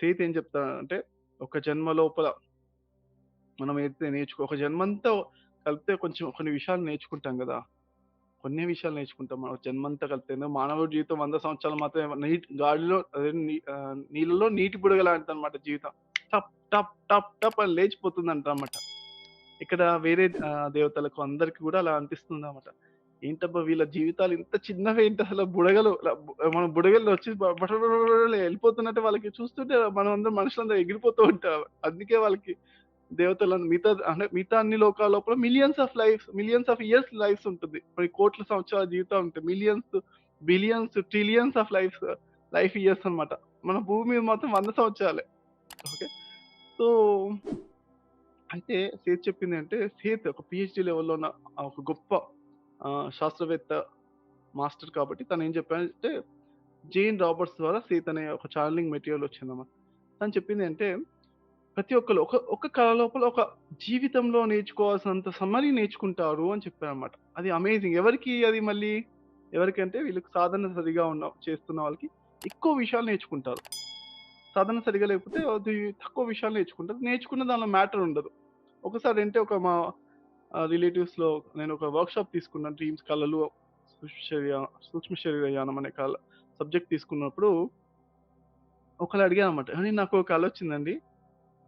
Seth ఏం చెప్తాడంటే, ఒక జన్మ లోపల మనం ఏదైతే నేర్చుకో ఒక జన్మంతా కలిపితే కొంచెం కొన్ని విషయాలు నేర్చుకుంటాం కదా కొన్ని విషయాలు నేర్చుకుంటాం. మనం జన్మంతా కలిపితే మానవుడి జీవితం వంద సంవత్సరాలు మాత్రమే నీటి గాలిలో అదే నీళ్ళలో నీటి బుడగ లాంటిదనమాట జీవితం. టప్ టప్ టప్ టప్ అని లేచిపోతుందంటనమాట. ఇక్కడ వేరే దేవతలకు అందరికి కూడా అలా అనిపిస్తుంది అనమాట ఏంటబ్బా! వీళ్ళ జీవితాలు ఇంత చిన్నవేంటి అసలు బుడగలు మనం బుడగలు వచ్చి వెళ్ళిపోతున్నట్టు వాళ్ళకి చూస్తుంటే మనం అందరం మనుషులందరూ ఎగిరిపోతూ ఉంటాం. అందుకే వాళ్ళకి దేవతలను మిగతా అంటే మిగతా అన్ని లోకాల లోపల millions of lifes, millions of years lifes ఉంటుంది. మరి కోట్ల సంవత్సరాల జీవితం ఉంటుంది millions, billions, trillions of lifes life years అన్నమాట. మన భూమి మీద మాత్రం వంద సంవత్సరాలే. ఓకే. సో అయితే సేత్ చెప్పిందేంటే సేత్ ఒక పిహెచ్డి లెవెల్‌లో ఉన్న ఒక గొప్ప శాస్త్రవేత్త, మాస్టర్ కాబట్టి తను ఏం చెప్పాడంటే జేన్ రాబర్ట్స్ ద్వారా సేత్ అనే ఒక ఛానెలింగ్ మెటీరియల్ వచ్చిందన్నమాట. తను చెప్పిందేంటే ప్రతి ఒక్కరు ఒక ఒక కళ లోపల ఒక జీవితంలో నేర్చుకోవాల్సినంత సమ్మరీ నేర్చుకుంటారు అని చెప్పారన్నమాట. అది అమేజింగ్. ఎవరికి అది మళ్ళీ ఎవరికంటే వీళ్ళకి సాధన సరిగా ఉన్న చేస్తున్న వాళ్ళకి ఎక్కువ విషయాలు నేర్చుకుంటారు. సాధన సరిగా లేకపోతే అది తక్కువ విషయాలు నేర్చుకుంటారు. నేర్చుకున్న దానిలో మ్యాటర్ ఉండదు. ఒకసారి అంటే ఒక మా రిలేటివ్స్‌లో నేను ఒక వర్క్‌షాప్ తీసుకున్నాను. డ్రీమ్స్ కళలు సూక్ష్మ శరీర సూక్ష్మ శరీరయానం అనే కళ సబ్జెక్ట్ తీసుకున్నప్పుడు ఒకళ్ళు అనమాట కానీ నాకు ఒక కళ వచ్చిందండి.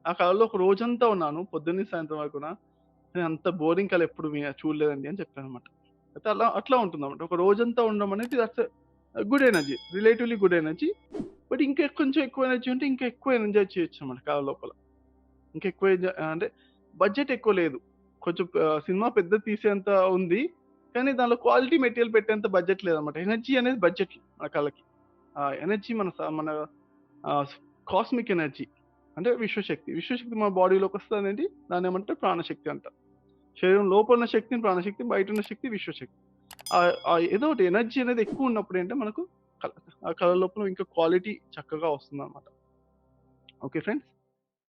ఆ కళలో ఒక రోజంతా ఉన్నాను. పొద్దున్నే సాయంత్రం వరకు నేను అంత బోరింగ్ కళ ఎప్పుడు చూడలేదండి" అని చెప్పానన్నమాట. అయితే అలా అట్లా ఉంటుంది అనమాట ఒక రోజంతా ఉండడం అనేది that's good energy. Relatively good energy. But ఇంకా కొంచెం ఎక్కువ ఎనర్జీ ఉంటే ఇంకా ఎక్కువ ఎంజాయ్ చేయొచ్చన్నమాట కళ లోపల. ఇంకా ఎక్కువ ఎంజాయ్ అంటే బడ్జెట్ ఎక్కువ లేదు. కొంచెం సినిమా పెద్ద తీసేంత ఉంది. కానీ దానిలో క్వాలిటీ మెటీరియల్ పెట్టేంత బడ్జెట్ లేదన్నమాట. ఎనర్జీ అనేది బడ్జెట్ మన కళకి. ఆ ఎనర్జీ మన మన కాస్మిక్ ఎనర్జీ అంటే విశ్వశక్తి. విశ్వశక్తి మన బాడీలోకి వస్తదేంటి దాన్నేమంటారు ప్రాణశక్తి అంట శరీరం లోపల ఉన్న శక్తిని ప్రాణశక్తి, బయట ఉన్న శక్తి విశ్వశక్తి. ఏదో ఒకటి ఎనర్జీ అనేది ఎక్కువ ఉన్నప్పుడు ఏంటంటే మనకు కళ ఆ కళ లోపల ఇంకా క్వాలిటీ చక్కగా వస్తుందన్నమాట. Okay friends.